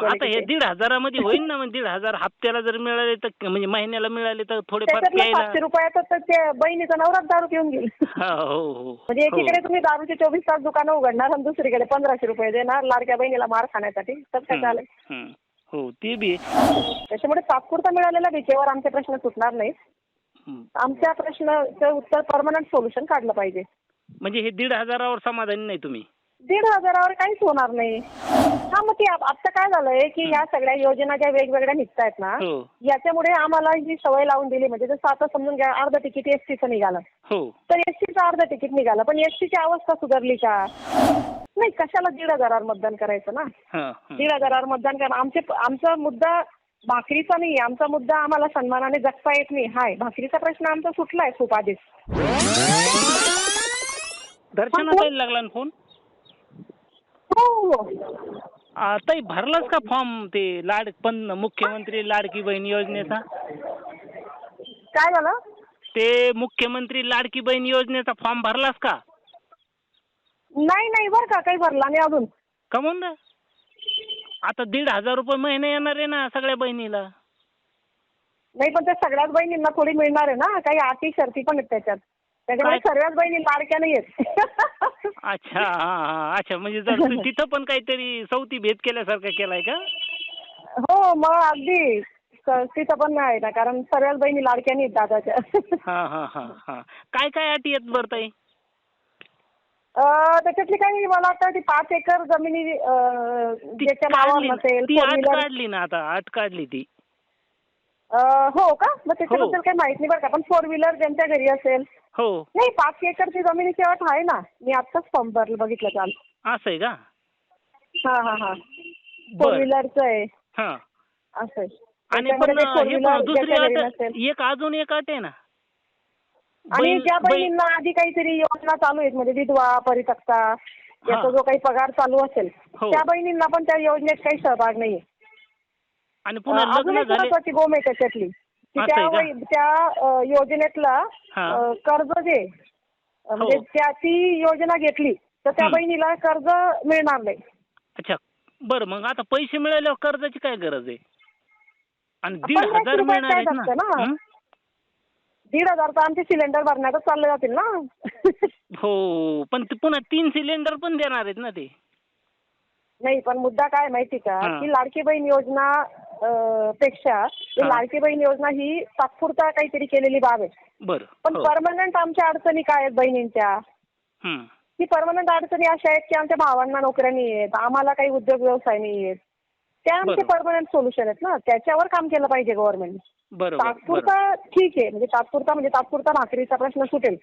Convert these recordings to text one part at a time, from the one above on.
आता हे दीड हजारामध्ये होईल ना म्हणजे दीड हजार हप्त्याला जर मिळाले तर म्हणजे महिन्याला मिळाले तर थोडेफार त्याच्यातलं प्यायला सातशे रुपयात तर त्या बहिणीचा नवराच दारू पिऊन गेली हा, हो हो म्हणजे एकीकडे हो. तुम्ही दारूचे चोवीस तास दुकानं उघडणार आणि दुसरीकडे पंधराशे रुपये देणार लाडक्या बहिणीला मार खाण्यासाठी तर काय हम्म. हो ते बी आहे. त्याच्यामुळे तात्पुरता मिळालेल्या भीकेवर आमचे प्रश्न सुटणार हम्म. आमच्या प्रश्नाचं उत्तर परमनंट सोल्युशन काढलं पाहिजे म्हणजे हे दीड हजारावर समाधानी नाही तुम्ही दीड हजारावर काहीच होणार नाही. हा मग ती आता काय झालंय की ह्या सगळ्या योजना ज्या वेगवेगळ्या निघतायत ना हो. याच्यामुळे आम्हाला ही सवय लावून दिली म्हणजे जसं आता समजून घ्या अर्ध तिकीट एसटीचं निघालं. हो. तर एसटीचं अर्ध तिकीट निघालं पण एसटीची अवस्था सुधारली का? नाही कशाला दीड हजारावर मतदान करायचं ना? हा, हा. दीड हजारावर मतदान करा आमचे आमचा मुद्दा भाकरीचा नाही आमचा मुद्दा आम्हाला सन्मानाने जगता येत नाही. हाय भाकरीचा प्रश्न आमचा सुटलाय खूप आधीच. दर्शना ताईला लागला ना फोन? आ, ताई भरलाच का फॉर्म ते लाड पण मुख्यमंत्री लाडकी बहीण योजनेचा? काय झालं? ते मुख्यमंत्री लाडकी बहीण योजनेचा फॉर्म भरलास का? नाही नाही बरं का काही भरला नाही अजून. कमून रे आता दीड हजार रुपये महिना येणार आहे ना सगळ्या बहिणीला. नाही पण त्या सगळ्याच बहिणींना थोडी मिळणार आहे ना काही अटी शर्ती पण आहेत त्याच्यात. त्याच्यामुळे? सर्वच बहिणी लाडक्या नाही आहेत अच्छा हा हा अच्छा म्हणजे जर तू तिथं पण काहीतरी सवती भेद केल्यासारखं केलाय का? हो मग अगदी. स- तिथं पण आहे ना कारण सर्वच बहिणी लाडक्या नाहीत दादाच्या. हा हा हा हा. काय काय अटी आहेत बरं ताई? अं, त्याच्यातली काही मला वाटतं ती पाच एकर जमिनी अं, ती ज्याच्या नावावर काढली नसेल ती अट काढली ना आता अट काढली ती. हो का? मग त्याच्याबद्दल काही माहीत नाही बरं का पण फोर व्हीलर ज्यांच्या घरी असेल हो. नाही पाच एकरची जमिनीची अट आहे ना. मी आत्ताच फॉर्म भरलं बघितलं काल. असं आहे का? हा हा हा. फोर बर. व्हीलरचं आहे. हा. असं आहे. आणि त्याच्यामध्ये पण ते four हे wheeler पण दुसरी ज्याच्या घरी अट नसेल. एक अजून एक अट आहे ना. आणि ज्या बहीण- बहिणींना आधी काहीतरी योजना चालू आहेत म्हणजे विधवा परितक्ता याचा जो काही पगार चालू असेल हो. त्या बहिणींना पण त्या योजनेत काही सहभाग नाहीये. आणि पुन्हा अं, अजून लग्न एक झाले महत्वाची गोम आहे त्याच्यातली. की त्या? वै- त्या योजनेतला कर्ज जे म्हणजे हो. त्या ती योजना घेतली तर त्या हम्म. बहिणीला कर्ज मिळणार नाही अच्छा बरं मग आता पैसे मिळाल्यावर कर्जाची काय गरज आहे आणि दीड हजार रुपयात मिळणार काय आहेत ना ना? हं? दीड हजार तर आमचे सिलेंडर भरण्यातच चालले जातील ना हो पण ते पुन्हा तीन सिलेंडर पण देणार आहेत ना ते नाही पण मुद्दा काय माहिती का हा. की लाडकी बहीण योजना पेक्षा. लाडकी बहीण योजना ही तात्पुरता काहीतरी केलेली बाब आहे बरं पण हो. परमनंट आमच्या अडचणी काय आहेत बहिणींच्या हं. की परमनंट अडचणी अशा आहेत की आमच्या भावांना नोकऱ्या नाही आहेत आम्हाला काही उद्योग व्यवसाय नाही आहेत त्या आमचे. परमनंट सोल्युशन आहेत ना त्याच्यावर काम केलं पाहिजे गव्हर्नमेंट तात्पुरता ठीक आहे म्हणजे तात्पुरता म्हणजे तात्पुरता भाकरीचा प्रश्न सुटेल.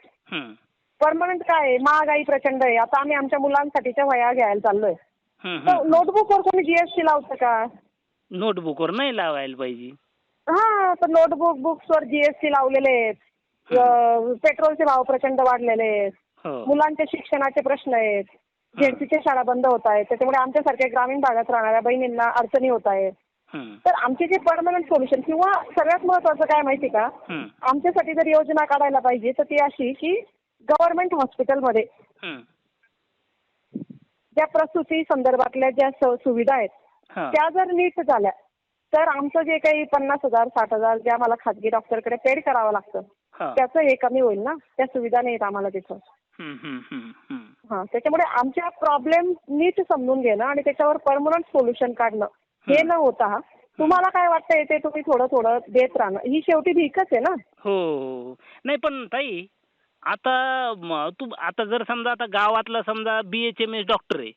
परमनंट काय आहे महागाई प्रचंड आहे आता आम्ही आमच्या मुलांसाठीच्या वया घ्यायला चाललोय तर. नोटबुकवर कोणी जीएसटी लावतं का नोटबुकवर नाही लावायला पाहिजे. हा तर नोटबुक बुक्सवर जीएसटी लावलेले आहेत. पेट्रोलचे भाव प्रचंड वाढलेले आहेत. हो. मुलांच्या शिक्षणाचे प्रश्न आहेत. झेडपीच्या शाळा बंद होत आहेत. त्याच्यामुळे आमच्यासारख्या ग्रामीण भागात राहणाऱ्या बहिणींना अडचणी होत आहेत. तर आमचे जे परमनंट सोल्युशन किंवा सगळ्यात महत्वाचं काय माहिती का. आमच्यासाठी जर योजना काढायला पाहिजे तर ती अशी की गव्हर्नमेंट हॉस्पिटलमध्ये. ज्या प्रसूती संदर्भातल्या ज्या स- सुविधा आहेत. त्या जर नीट झाल्या तर आमचं जे काही पन्नास हजार साठ हजार जे आम्हाला खाजगी डॉक्टरकडे पेड करावं लागतं. त्याचं हे कमी होईल ना? त्या सुविधा नाहीत आम्हाला तिथं. हं, त्याच्यामुळे आमच्या प्रॉब्लेम नीट समजून घेणं आणि त्याच्यावर परमनंट सोल्युशन काढणं हे न होता तुम्हाला काय वाटतंय ते तुम्ही थोडं थोडं देत राहणं? ही शेवटी भीकच आहे ना? हो. नाही पण ताई आता तू आता जर समजा आता गावातला समजा B H M S doctor आहे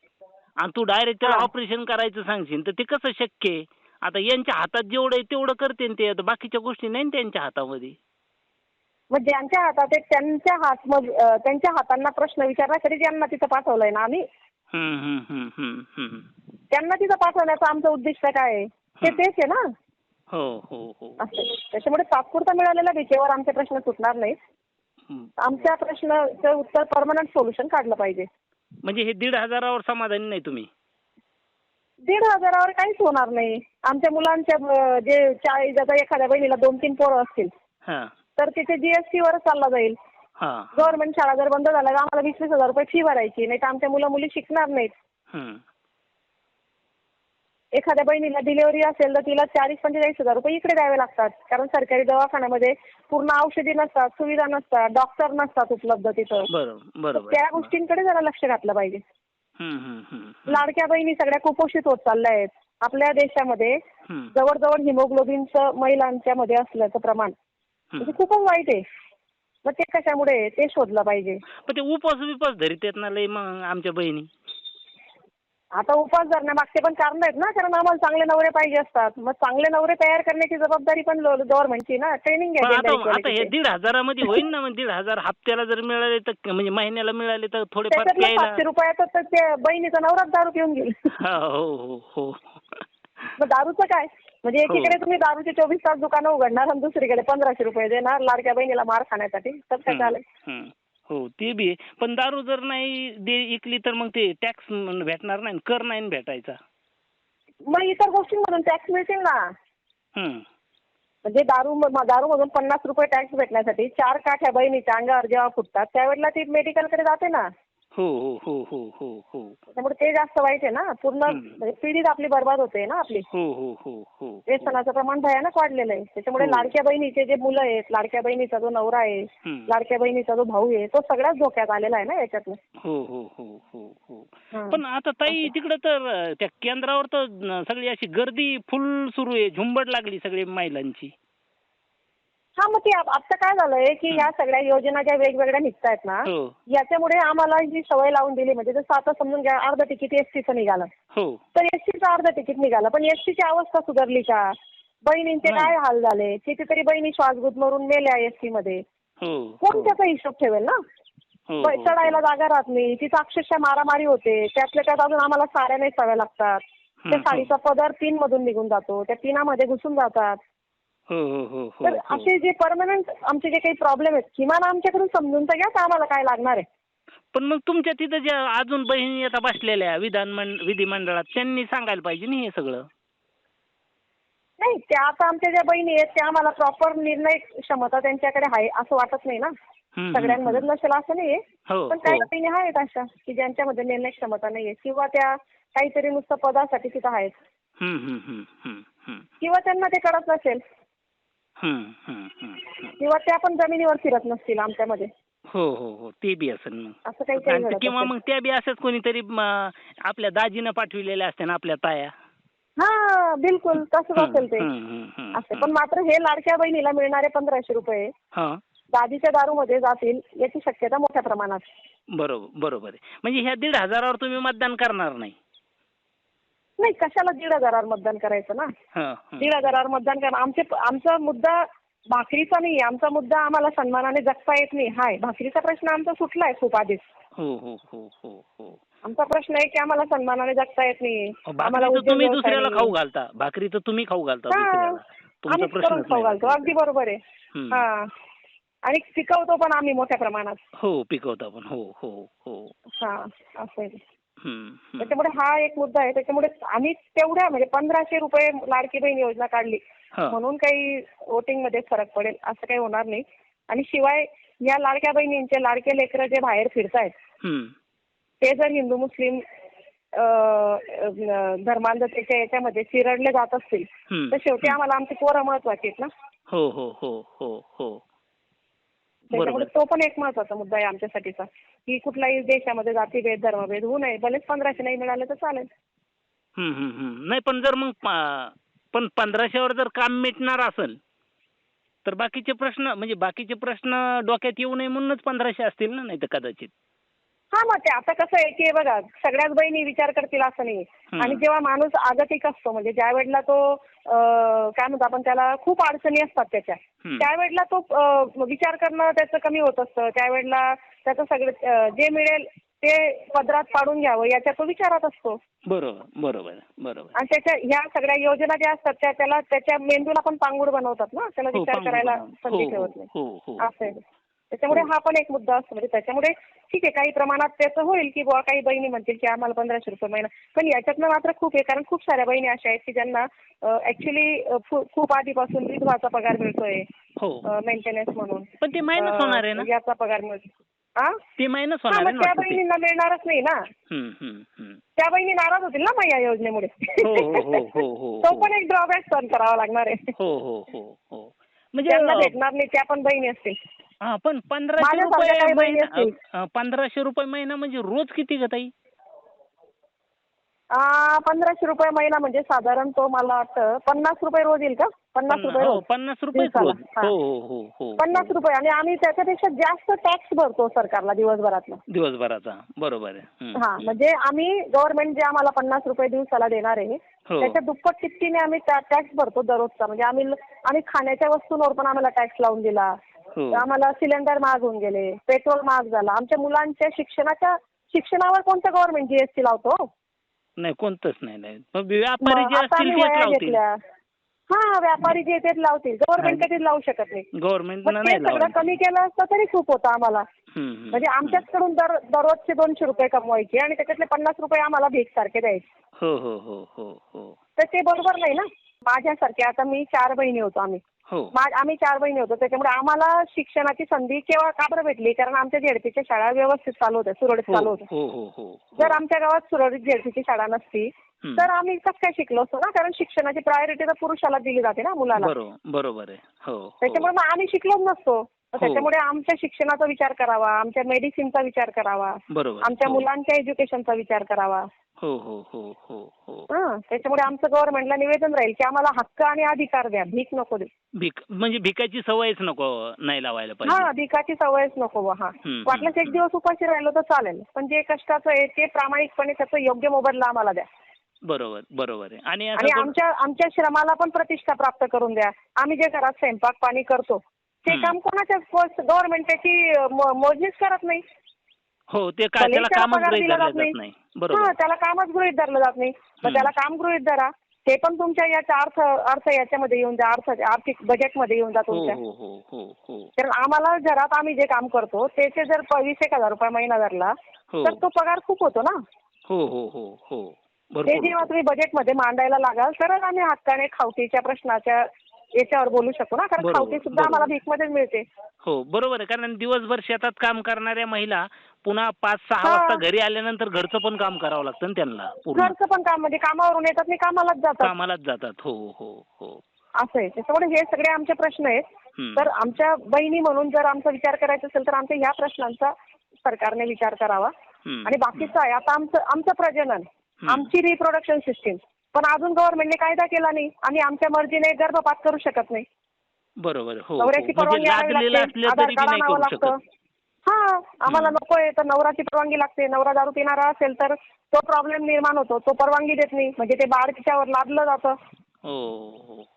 आणि तू डायरेक्ट त्याला. ऑपरेशन करायचं सांगशील तर ते कसं शक्य आहे आता यांच्या हातात जेवढं आहे तेवढं करते ते आता बाकीच्या गोष्टी नाही न त्यांच्या हातामध्ये मग ज्यांच्या हातात आहे त्यांच्या हात मग त्यांच्या हातांना प्रश्न विचारण्यासाठी त्यांना तिथं पाठवलंय ना आम्ही. त्यांना तिथं पाठवण्याचं आमचं उद्दिष्ट काय आहे ते हं. तेच आहे ना हो हो हो असं. त्याच्यामुळे तात्पुरता मिळालेल्या भीकेवर आमचे प्रश्न सुटणार नाहीत. आमच्या प्रश्नाचं उत्तर परमनंट सोल्युशन काढलं पाहिजे म्हणजे हे दीड हजारावर समाधानी नाही तुम्ही? दीड हजारावर काहीच होणार नाही. आमच्या मुलांच्या अं, जे चाळीस आता एखाद्या बहिणीला दोन तीन पोरं असतील हा. तर तिथे जीएसटी वर चालला जाईल. हा. गव्हर्नमेंट शाळा जर बंद झाल्या तर आम्हाला वीस वीस हजार रुपये फी भरायची नाही तर आमच्या मुलं मुली शिकणार नाहीत. हं. एखाद्या बहिणीला डिलिव्हरी असेल तर तिला चाळीस पंचेचाळीस हजार रुपये इकडे द्यावे लागतात. कारण सरकारी दवाखान्यामध्ये पूर्ण औषधी नसतात सुविधा नसतात डॉक्टर नसतात उपलब्ध तिथं. बरोबर बरोबर. त्या गोष्टींकडे जरा लक्ष घातलं पाहिजे. लाडक्या बहिणी सगळ्या कुपोषित होत चालल्या आहेत आपल्या देशामध्ये जवळजवळ हिमोग्लोबिनचं महिलांच्या मध्ये असल्याचं प्रमाण. म्हणजे. खूपच वाईट आहे. मग ते कशामुळे? ते शोधलं पाहिजे. पण ते उपास बिपास धरीत येत ना लय मग आमच्या बहिणी. आता उपास धरण्यामागचे पण कारण आहेत ना कारण आम्हाला चांगले नवरे पाहिजे असतात. मग चांगले नवरे तयार करण्याची जबाबदारी पण गव्हर्नमेंटची ना. ट्रेनिंग पण घ्यायची आता आता हे दीड हजारामध्ये होईल ना मग दीड हजार हप्त्याला जर मिळाले तर म्हणजे महिन्याला मिळाले तर थोडेफार त्याच्यातलं प्यायला सातशे रुपयाचं तर ते बहिणीचा नवराच दारू पिऊन घेईल. हा, हो हो. हो मग दारूचं काय? म्हणजे हो. एकीकडे तुम्ही दारूचे चोवीस तास दुकानं उघडणार आणि दुसरीकडे पंधराशे रुपये देणार लाडक्या बहिणीला मार खाण्यासाठी. तर काय चालेल? हम्म. हो ते बी आहे. पण दारू जर नाही दे इकली तर मग ते टॅक्स भेटणार नाही कर नाही भेटायचा मग इतर गोष्टींमधून टॅक्स मिळतील ना हम्म. म्हणजे दारू दारूमधून पन्नास रुपये टॅक्स भेटण्यासाठी चार काठ्या बहिणीच्या अंगावर जेव्हा फुटतात त्यावेळेला ती मेडिकलकडे जाते ना हो हो हो हो हो हो. त्यामुळे ते जास्त वाईट आहे ना. पूर्ण. म्हणजे पिढीच आपली बर्बाद होते ना आपली. हो हो हो हो. व्यसनाचं प्रमाण भयानक वाढलेलं आहे. त्याच्यामुळे. लाडक्या बहिणीचे जे मुलं आहेत लाडक्या बहिणीचा जो नवरा आहे. लाडक्या बहिणीचा जो भाऊ आहे तो सगळ्याच धोक्यात आलेला आहे ना याच्यातनं. हो हो हो हो. पण आता ताई तिकडं तर त्या केंद्रावर तर सगळी अशी गर्दी फुल सुरू आहे. झुंबड लागली सगळी महिलांची. हा मग ते आप- आता काय झालंय की ह्या सगळ्या योजना ज्या वेगवेगळ्या निघतायत ना हो. याच्यामुळे आम्हाला जी सवय लावून दिली म्हणजे जसं आता समजून घ्या अर्ध तिकीट एसटीचं निघालं. हो. तर एसटीचं अर्ध तिकीट निघालं पण एसटीची अवस्था सुधारली का? बहिणींचे नाही. काय हाल झाले? कितीतरी बहिणी श्वास गुदमरून मेल्या एसटी मध्ये. हो. कोण हो, त्याचा हिशोब ठेवेल ना? हो, हो, चढायला जागा राहत नाही. तिथं अक्षरशः मारामारी होते. त्यातल्या त्यात अजून आम्हाला साड्या नेसाव्या लागतात. त्या साडीचा पदर तीन मधून निघून जातो. त्या पिनामध्ये घुसून जातात. तर हो. असे जे परमनंट आमचे जे काही प्रॉब्लेम आहेत किमान आमच्याकडून समजून तर घ्या तर आम्हाला काय लागणार आहे. पण मग तुमच्या तिथं ज्या अजून बहिणी आता बसलेल्या विधान मंड- विधिमंडळात त्यांनी सांगायला पाहिजे ना हे सगळं? नाही त्या आता आमच्या ज्या बहिणी आहेत त्या आम्हाला प्रॉपर निर्णय क्षमता त्यांच्याकडे आहे असं वाटत नाही ना. सगळ्यांमध्ये नसेल असं नाहीये. हो पण काही हो. बहिणी आहेत अशा की ज्यांच्यामध्ये निर्णय क्षमता नाहीये किंवा त्या काहीतरी नुसतं पदासाठी तिथं आहेत. किंवा त्यांना ते कळत नसेल हम्म, हम्म, हम्म, हम्म. किंवा त्या पण जमिनीवर फिरत नसतील आमच्यामध्ये. हो हो हो. ते बी असेल मग. असं काही काही आणि घडत किंवा असेल. मग त्या बी असंच कोणीतरी म, आपल्या दाजीनं पाठविलेल्या असते ना आपल्या ताया. हा बिलकुल. तसंच असेल ते. हम्म, हम्म, हम्म, असं. पण मात्र हे लाडक्या बहिणीला मिळणारे पंधराशे रुपये हा. दादीच्या दारूमध्ये जातील याची शक्यता मोठ्या प्रमाणात. बरोबर बरोबर आहे. म्हणजे ह्या दीड हजारावर तुम्ही मतदान करणार नाही. नाही कशाला दीड हजारावर मतदान करायचं ना. दीड हजारावर मतदान करणं. आमचे आमचा मुद्दा भाकरीचा नाही आमचा मुद्दा आम्हाला सन्मानाने जगता येत नाही. हाय भाकरीचा प्रश्न आमचा सुटलाय खूप आधीच. हो हो हो आमचा प्रश्न आहे की आम्हाला सन्मानाने जगता येत नाही. उद्योग तुम्ही दुसऱ्याला. खाऊ घालता. भाकरी तर तुम्ही खाऊ घालता हा. आम्हीच करून खाऊ घालतो. अगदी बरोबर आहे. हा. आणि पिकवतो पण आम्ही मोठ्या प्रमाणात. हो पिकवता पण हो हो हो. हा असं. त्याच्यामुळे हा एक मुद्दा आहे. त्याच्यामुळे आम्ही तेवढ्या म्हणजे पंधराशे रुपये लाडकी बहीण योजना काढली. म्हणून काही वोटिंगमध्ये फरक पडेल असं काही होणार नाही. आणि शिवाय या लाडक्या बहिणींचे लाडके लेकरं जे बाहेर फिरतायत. ते जर हिंदू मुस्लिम धर्मांधतेच्या याच्यामध्ये चिरडले जात असतील. तर शेवटी आम्हाला आमची पोरं महत्वाची आहेत ना? हो हो हो हो हो. त्याच्यामुळे तो पण एक महत्त्वाचा मुद्दा आहे आमच्यासाठीचा की कुठल्याही देशामध्ये जातीभेद धर्मभेद होऊ नये भलेच पंधराशे नाही मिळाले तर चालेल. हम्म, हम्म, हम्म. नाही पण जर मग पण पंधराशेवर जर काम मिटणार असेल तर बाकीचे प्रश्न म्हणजे बाकीचे प्रश्न डोक्यात येऊ नये म्हणूनच पंधराशे असतील ना नाही तर कदाचित. हा मग ते आता कसं आहे की बघा सगळ्याच बहिणी विचार करतील असं नाही. आणि जेव्हा माणूस आगतिक असतो म्हणजे ज्या वेळेला तो काय म्हणतो आपण त्याला खूप अडचणी असतात त्याच्या. त्यावेळेला तो विचार करणं त्याचं कमी होत असतं. त्यावेळेला त्याचं सगळं जे मिळेल ते पदरात पाडून घ्यावं याच्या तो विचारात असतो. बरोबर बरोबर बरोबर. आणि त्याच्या ह्या सगळ्या योजना ज्या असतात त्या त्याला त्याच्या मेंदूला पण पांगुड बनवतात ना? त्याला हो, विचार करायला. संधी हो, ठेवत नाही. हो हो असं त्याच्यामुळे हो. हा पण एक मुद्दा असतो. म्हणजे त्याच्यामुळे ठीक आहे काही प्रमाणात त्याचं होईल की बुवा काही बहिणी म्हणतील की आम्हाला पंधराशे रुपये महिना. पण याच्यातनं मात्र खूप आहे कारण खूप साऱ्या बहिणी अशा आहेत की ज्यांना ऍक्च्युली खूप आधीपासून विधवाचा पगार मिळतोय हो. मेंटेनन्स म्हणून. पण ते मायनस होणार आहे ना? याचा पगार मिळतो हा ती मायनस हा, होणार आहे मग त्या. बहिणींना मिळणारच नाही ना. त्या बहिणी नाराज होतील ना मग या योजनेमुळे? हो हो हो हो हो तो हो. पण एक ड्रॉबॅक सहन करावा लागणार आहे. हो हो हो हो. म्हणजे भेटणार नाही त्या पण बहिणी असतील. हा पण पंधराशे रुपये काही बहिणी महिना असतील. अं, पंधराशे रुपये महिना म्हणजे रोज किती ग ताई? आ, पंधराशे रुपये महिना म्हणजे साधारण तो मला वाटतं पन्नास रुपये रोज येईल का? पन्नास पन्ना- रुपये हो रोज. पन्नास रुपये दिवसाला. रोज. हा. हो हो हो हो. पन्नास रुपये. आणि आम्ही त्याच्यापेक्षा जास्त टॅक्स भरतो सरकारला दिवसभरातला दिवसभराचा. बरोबर आहे. हम्म, हा हम्म. म्हणजे आम्ही गव्हर्नमेंट जे आम्हाला पन्नास रुपये दिवसाला देणार आहे हो. त्याच्या दुप्पट तिप्पटीने आम्ही टॅक्स भरतो दररोजचा. म्हणजे आम्ही आणि खाण्याच्या वस्तूंवर पण आम्हाला टॅक्स लावून दिला. आम्हाला सिलेंडर महाग होऊन गेले पेट्रोल महाग झाला. आमच्या मुलांच्या शिक्षणाच्या शिक्षणावर कोणतं गव्हर्नमेंट जीएसटी लावतो? नाही कोणतंच नाही नाही. मग व्यापारी जे आता असतील आम्ही तेच वया लावतील. घेतल्या. हा व्यापारी जे तेच लावतील. गव्हर्नमेंट. कधीच लावू शकत नाही. गव्हर्नमेंट मग ते नाही सगळं. कमी केलं असतं तरी खूप होतं आम्हाला. हम्म, हम्म, म्हणजे. आमच्याचकडून दर दररोजचे दोनशे रुपये कमवायचे आणि त्याच्यातले पन्नास रुपये आम्हाला भीक सारखे द्यायचे. हो हो हो हो हो. तर ते बरोबर नाही ना? माझ्यासारखे आता मी चार बहिणी होतो आम्ही. हो. मा- आम्ही चार बहिणी होतो त्याच्यामुळे आम्हाला शिक्षणाची संधी केव्हा का बरं भेटली? कारण आमच्या झेडपीच्या शाळा व्यवस्थित चालू होत्या सुरळीत हो चालू होत्या. हो हो हो जर आमच्या गावात सुरळीत झेडपीची शाळा नसती हम्म. तर आम्ही कसं काय शिकलो असतो ना? कारण शिक्षणाची प्रायोरिटी तर पुरुषाला दिली जाते ना मुलाला. बरोबर बरोबर आहे. हो हो. त्याच्यामुळे मग आम्ही शिकलोच नसतो. त्याच्यामुळे आमच्या शिक्षणाचा विचार करावा आमच्या मेडिसिनचा विचार करावा बरोबर. आमच्या हो. मुलांच्या एज्युकेशनचा विचार करावा. हो हो हो हो हो. हं, त्याच्यामुळे आमचं गव्हर्नमेंटला निवेदन राहील की आम्हाला हक्क आणि अधिकार द्या भीक नको दे भिक म्हणजे भिकाची सवयच नको नाही लावायला हा पाहिजे भिकाची सवयच नको हा. वाटल्यास एक. दिवस उपाशी राहिलो तर चालेल पण जे कष्टाचं आहे ते प्रामाणिकपणे त्याचा योग्य मोबदला आम्हाला द्या. बरोबर बरोबर आहे. आणि आमच्या आमच्या श्रमाला पण प्रतिष्ठा प्राप्त करून द्या. आम्ही जे घरात स्वयंपाक पाणी करतो ते. काम कोणाच्या गव्हर्नमेंट त्याची मोजणीच करत नाही. हो ते का भलेही त्याला कामच गृहीत धरलं जात नाही. बरोबर. त्याला कामच गृहीत धरलं जात नाही. मग. त्याला काम गृहीत धरा. ते पण तुमच्या याच्या अर्थ अर्थ याच्यामध्ये येऊन जा अर्थ आर्थिक बजेटमध्ये येऊन जा हो तुमच्या. हो हो कारण आम्हाला घरात आम्ही जे काम करतो त्याचे जर वीस एक हजार रुपये महिना धरला तर तो पगार खूप होतो ना. हो हो हो हो. ते जेव्हा. तुम्ही बजेटमध्ये मांडायला लागाल तरच आम्ही हक्काने खावटीच्या प्रश्नाच्या याच्यावर बोलू शकतो ना कारण खावटी सुद्धा. आम्हाला भीकमध्येच मिळते हो बरोबर आहे कारण दिवसभर शेतात काम करणाऱ्या महिला पुन्हा पाच सहा. वाजता घरी आल्यानंतर घरचं पण काम करावं लागतं ना त्यांना घरचं पण काम म्हणजे कामावरून येतात नाही कामालाच जातात कामालाच जातात हो हो हो असं आहे त्याच्यामुळे हे सगळे आमचे प्रश्न आहेत. तर आमच्या बहिणी म्हणून जर आमचा विचार करायचा असेल तर आमच्या ह्या प्रश्नांचा सरकारने विचार करावा. आणि बाकीचं आहे आता आमचं आमचं प्रजनन. आमची रिप्रोडक्शन सिस्टीम पण अजून गव्हर्नमेंटने कायदा केला नाही. आणि आमच्या मर्जीने गर्भपात करू शकत नाही. बरोबर. हो हो. नवऱ्याची म्हणजे परवानगी आणावी लागते. आधार कार्ड आणावं लागतं. हा आम्हाला. नकोय तर नवराची परवानगी लागते. नवरा दारू पिणारा असेल तर तो प्रॉब्लेम निर्माण होतो. तो परवानगी देत नाही. म्हणजे ते बाळ तिच्यावर लादलं जातं. हो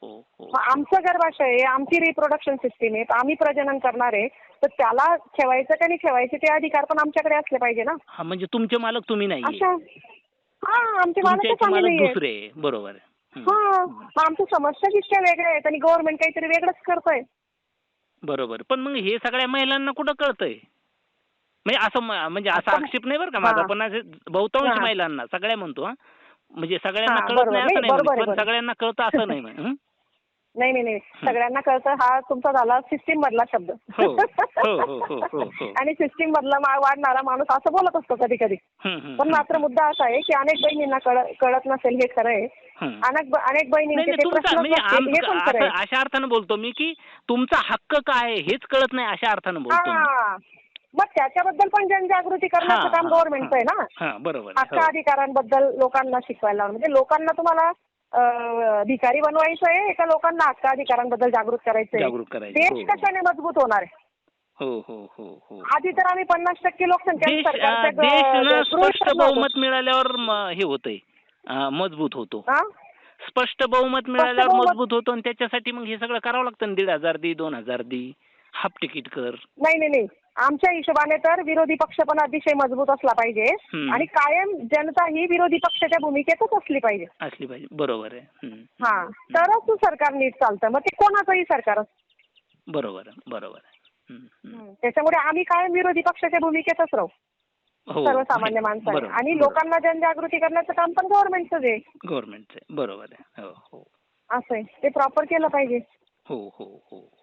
हो आमचं गर्भाशय आहे. आमची रिप्रोडक्शन सिस्टीम आहे. आम्ही प्रजनन करणार आहे. तर त्याला ठेवायचं का नाही ठेवायचे ते अधिकार पण आमच्याकडे असले पाहिजे ना. म्हणजे तुमचे मालक तुम्ही नाही अशा हा आमचे तुमचे मालकच मालक नाहीये दुसरे. बरोबर. हा मग आमच्या समस्या इतक्या वेगळ्या आहेत आणि गव्हर्नमेंट काहीतरी वेगळंच करतंय बरोबर पण मग हे सगळ्या महिलांना कुठं कळतंय म्हणजे असं म- म्हणजे असा आता- आक्षेप नाही बरं का माझा हा. पण असे बहुतांश हा. महिलांना सगळ्या म्हणतो हा म्हणजे सगळ्यांना हा, कळत बरोबर. नाही असं नाही, नाही बरोबर म्हणत, आहे, पण बरोबर. सगळ्यांना कळतं असं नाही म्हण-? नाही नाही नाही सगळ्यांना कळतं हा तुमचा झाला सिस्टीम मधला शब्द हो. हो, हो. आणि सिस्टीम मधला वाढणारा माणूस असं बोलत असतो कधी कधी पण. मात्र मुद्दा असा आहे की अनेक बहिणींना कळ- कळत नसेल हे खरं आहे. अनेक अनेक बहिणींचे म्हणजे हे अशा अर्थानं बोलतो मी की तुमचा हक्क काय हेच कळत नाही अशा अर्थानं बोलतो हा मग त्याच्याबद्दल पण जनजागृती करण्याचं काम गव्हर्नमेंटचं आहे ना बरोबर हक्क. अधिकारांबद्दल लोकांना शिकवायला. म्हणजे लोकांना तुम्हाला भिकारी बनवायचं आहे का लोकांना हक्क अधिकारांबद्दल जागृत करायचं आहे करायचं देश हो, हो. कशाने मजबूत होणार आहे? हो हो हो हो. आधी तर आम्ही पन्नास टक्के लोकसंख्या देश देश ना स्पष्ट. बहुमत मिळाल्यावर म- हे होतंय. मजबूत होतो? स्पष्ट बहुमत मिळाल्यावर बहुमत- मजबूत होतो आणि त्याच्यासाठी मग हे सगळं करावं लागतं. ना दीड हजार दी दोन हजार दी हाफ तिकीट कर. नाही नाही नाही. आमच्या हिशोबाने तर विरोधी पक्ष पण अतिशय मजबूत असला पाहिजे. हम्म. आणि कायम जनता ही विरोधी पक्षाच्या भूमिकेतच असली पाहिजे. असली पाहिजे. बरोबर आहे. हम्म. हा. तरच तो सरकार नीट चालतं. मग ते कोणाचंही सरकार असतं. बरोबर आहे. बरोबर आहे. हम्म, हम्म. त्याच्यामुळे आम्ही कायम विरोधी पक्षाच्या भूमिकेतच राहू. हो. सर्वसामान्य माणसाने. बरोबर, आणि बरोबर. लोकांना जनजागृती करण्याचं काम पण गव्हर्नमेंटचंच आहे. गव्हर्नमेंटचे बरोबर आहे. हो हो. असं आहे. ते प्रॉपर केलं पाहिजे. हो हो हो.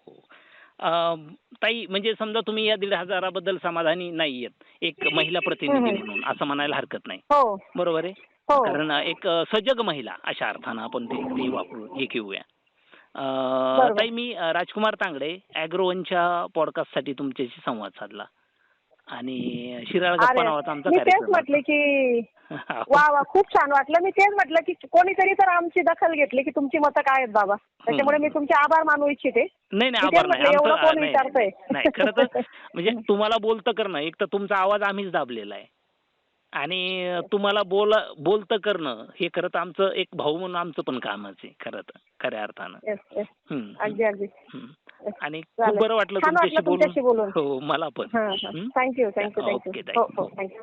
ताई म्हणजे समजा तुम्ही या दीड हजाराबद्दल समाधानी नाही आहेत एक महिला प्रतिनिधी. म्हणून असं म्हणायला हरकत नाही. हो. बरोबर आहे? हो. कारण एक सजग महिला अशा अर्थानं आपण ते वापरू हे घेऊया. ताई मी राजकुमार तांगडे ॲग्रोवनच्या पॉडकास्टसाठी तुमच्याशी संवाद साधला. आणि शिराळ गप्पा अरे नावाचा आमचा मी तेच कार्यक्रम म्हटले की. वा वा खूप छान वाटलं. मी तेच म्हटलं की कोणीतरी तर आमची दखल घेतली की तुमची मतं काय आहेत बाबा? त्याच्यामुळे मी तुमचे आभार मानू इच्छिते. नाही नाही मी तेच आभार नाही. म्हटलं, एवढं आमचं- कोण नाही, विचारतंय? नाही खरं तर म्हणजे तुम्हाला बोलतं करणं. एक तर तुमचा आवाज आम्हीच दाबलेला आहे. आणि तुम्हाला बोल बोलतं करणं हे खरं तर आमचं एक भाऊ म्हणून आमचं पण कामच आहे खरं तर खऱ्या अर्थानं. अगदी अगदी. आणि खूप. बरं वाटलं तुमच्याशी बोलून. हो मला पण. हां हां. हम्म? Thank you thank you okay, thank you हो थँक्यू